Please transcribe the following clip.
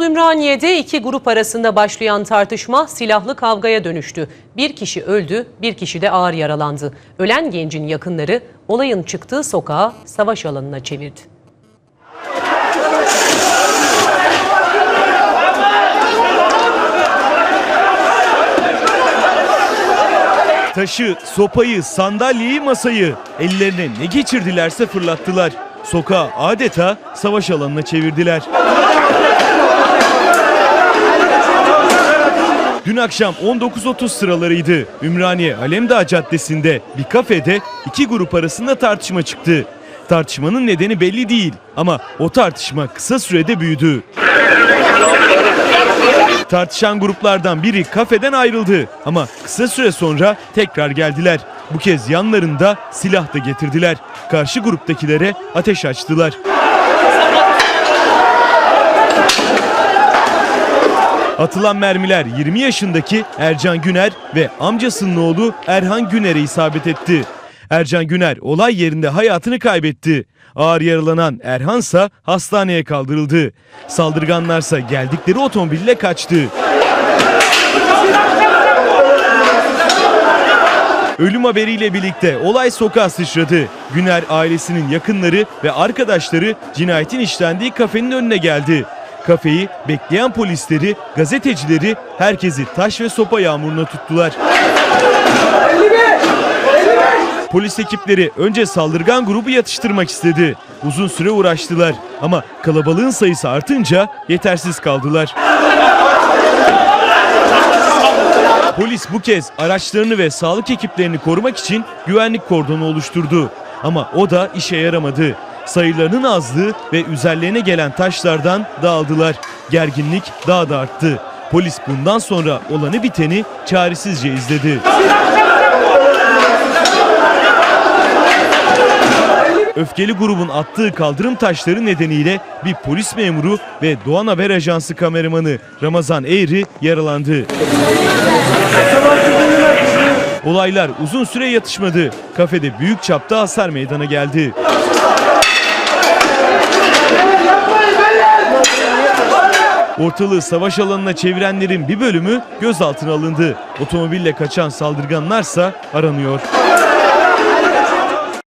İstanbul Ümraniye'de iki grup arasında başlayan tartışma silahlı kavgaya dönüştü. Bir kişi öldü, bir kişi de ağır yaralandı. Ölen gencin yakınları olayın çıktığı sokağı savaş alanına çevirdi. Taşı, sopayı, sandalyeyi, masayı ellerine ne geçirdilerse fırlattılar. Sokağı adeta savaş alanına çevirdiler. Dün akşam 19.30 sıralarıydı. Ümraniye Alemdağ Caddesi'nde bir kafede iki grup arasında tartışma çıktı. Tartışmanın nedeni belli değil ama o tartışma kısa sürede büyüdü. Tartışan gruplardan biri kafeden ayrıldı ama kısa süre sonra tekrar geldiler. Bu kez yanlarında silah da getirdiler. Karşı gruptakilere ateş açtılar. Atılan mermiler 20 yaşındaki Ercan Güner ve amcasının oğlu Erhan Güner'e isabet etti. Ercan Güner olay yerinde hayatını kaybetti. Ağır yaralanan Erhansa hastaneye kaldırıldı. Saldırganlarsa geldikleri otomobille kaçtı. Ölüm haberiyle birlikte olay sokağa sıçradı. Güner ailesinin yakınları ve arkadaşları cinayetin işlendiği kafenin önüne geldi. Kafeyi bekleyen polisleri, gazetecileri herkesi taş ve sopa yağmuruna tuttular. Polis ekipleri önce saldırgan grubu yatıştırmak istedi. Uzun süre uğraştılar ama kalabalığın sayısı artınca yetersiz kaldılar. Polis bu kez araçlarını ve sağlık ekiplerini korumak için güvenlik kordonu oluşturdu. Ama o da işe yaramadı. Sayılarının azlığı ve üzerlerine gelen taşlardan dağıldılar. Gerginlik daha da arttı. Polis bundan sonra olanı biteni çaresizce izledi. Öfkeli grubun attığı kaldırım taşları nedeniyle bir polis memuru ve Doğan Haber Ajansı kameramanı Ramazan Eğri yaralandı. Olaylar uzun süre yatışmadı. Kafede büyük çapta hasar meydana geldi. Ortalığı savaş alanına çevirenlerin bir bölümü gözaltına alındı. Otomobille kaçan saldırganlarsa aranıyor.